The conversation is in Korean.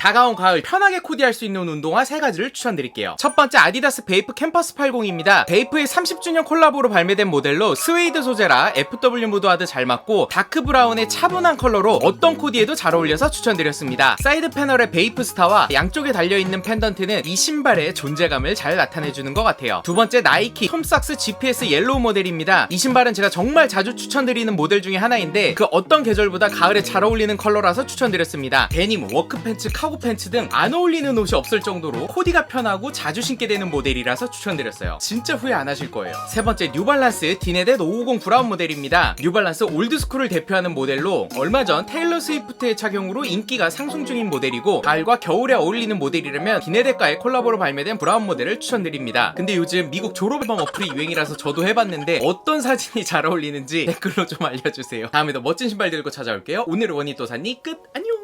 다가온 가을 편하게 코디할 수 있는 운동화 3가지를 추천드릴게요. 첫 번째 아디다스 베이프 캠퍼스 80입니다. 베이프의 30주년 콜라보로 발매된 모델로 스웨이드 소재라 FW 무드와도 잘 맞고 다크 브라운의 차분한 컬러로 어떤 코디에도 잘 어울려서 추천드렸습니다. 사이드 패널의 베이프 스타와 양쪽에 달려있는 펜던트는 이 신발의 존재감을 잘 나타내주는 것 같아요. 두 번째 나이키 톰삭스 GPS 옐로우 모델입니다. 이 신발은 제가 정말 자주 추천드리는 모델 중에 하나인데 그 어떤 계절보다 가을에 잘 어울리는 컬러라서 추천드렸습니다. 데님, 워크팬츠, 카고 팬츠 등 안 어울리는 옷이 없을 정도로 코디가 편하고 자주 신게 되는 모델이라서 추천드렸어요. 진짜 후회 안 하실 거예요. 세 번째 뉴발란스 디네댓 550 브라운 모델입니다. 뉴발란스 올드스쿨을 대표하는 모델로 얼마 전 테일러 스위프트의 착용으로 인기가 상승 중인 모델이고 가을과 겨울에 어울리는 모델이라면 디네댓과의 콜라보로 발매된 브라운 모델을 추천드립니다. 근데 요즘 미국 졸업 앨범 어플이 유행이라서 저도 해봤는데 어떤 사진이 잘 어울리는지 댓글로 좀 알려주세요. 다음에도 멋진 신발 들고 찾아올게요. 오늘은 원희 또사니 끝 안녕.